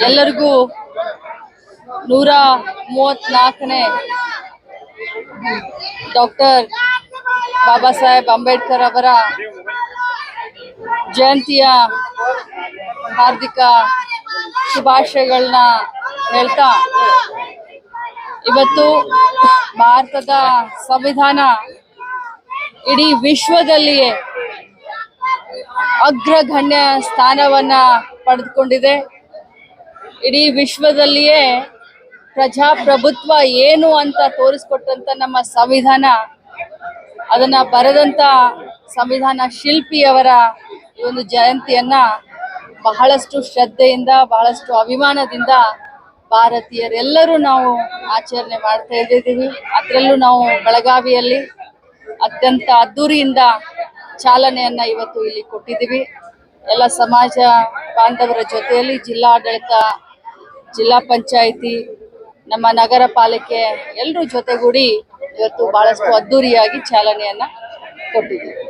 ಎಲ್ಲರಿಗೂ ನೂರ ಮೂವತ್ನಾಲ್ಕನೇ ಡಾಕ್ಟರ್ ಬಾಬಾ ಸಾಹೇಬ್ ಅಂಬೇಡ್ಕರ್ ಅವರ ಜಯಂತಿಯ ಹಾರ್ದಿಕ ಶುಭಾಶಯಗಳನ್ನ ಹೇಳ್ತಾ, ಇವತ್ತು ಭಾರತದ ಸಂವಿಧಾನ ಇಡೀ ವಿಶ್ವದಲ್ಲಿಯೇ ಅಗ್ರಗಣ್ಯ ಸ್ಥಾನವನ್ನ ಪಡೆದುಕೊಂಡಿದೆ. ಇಡೀ ವಿಶ್ವದಲ್ಲಿಯೇ ಪ್ರಜಾಪ್ರಭುತ್ವ ಏನು ಅಂತ ತೋರಿಸ್ಕೊಟ್ಟಂತ ನಮ್ಮ ಸಂವಿಧಾನ, ಅದನ್ನ ಬರೆದಂತ ಸಂವಿಧಾನ ಶಿಲ್ಪಿಯವರ ಈ ಒಂದು ಜಯಂತಿಯನ್ನ ಬಹಳಷ್ಟು ಶ್ರದ್ಧೆಯಿಂದ, ಬಹಳಷ್ಟು ಅಭಿಮಾನದಿಂದ ಭಾರತೀಯರೆಲ್ಲರೂ ನಾವು ಆಚರಣೆ ಮಾಡ್ತಾ ಇದ್ದೀವಿ. ಅದರಲ್ಲೂ ನಾವು ಬೆಳಗಾವಿಯಲ್ಲಿ ಅತ್ಯಂತ ಅದ್ದೂರಿಯಿಂದ ಚಾಲನೆಯನ್ನ ಇವತ್ತು ಇಲ್ಲಿ ಕೊಟ್ಟಿದ್ದೀವಿ. ಎಲ್ಲ ಸಮಾಜ ಬಾಂಧವರ ಜೊತೆಯಲ್ಲಿ ಜಿಲ್ಲಾಡಳಿತ, ಜಿಲ್ಲಾ ಪಂಚಾಯಿತಿ, ನಮ್ಮ ನಗರ ಪಾಲಿಕೆ ಎಲ್ಲರೂ ಜೊತೆಗೂಡಿ ಇವತ್ತು ಬಹಳಷ್ಟು ಅದ್ದೂರಿಯಾಗಿ ಚಾಲನೆಯನ್ನ ಕೊಟ್ಟಿದ್ದೀವಿ.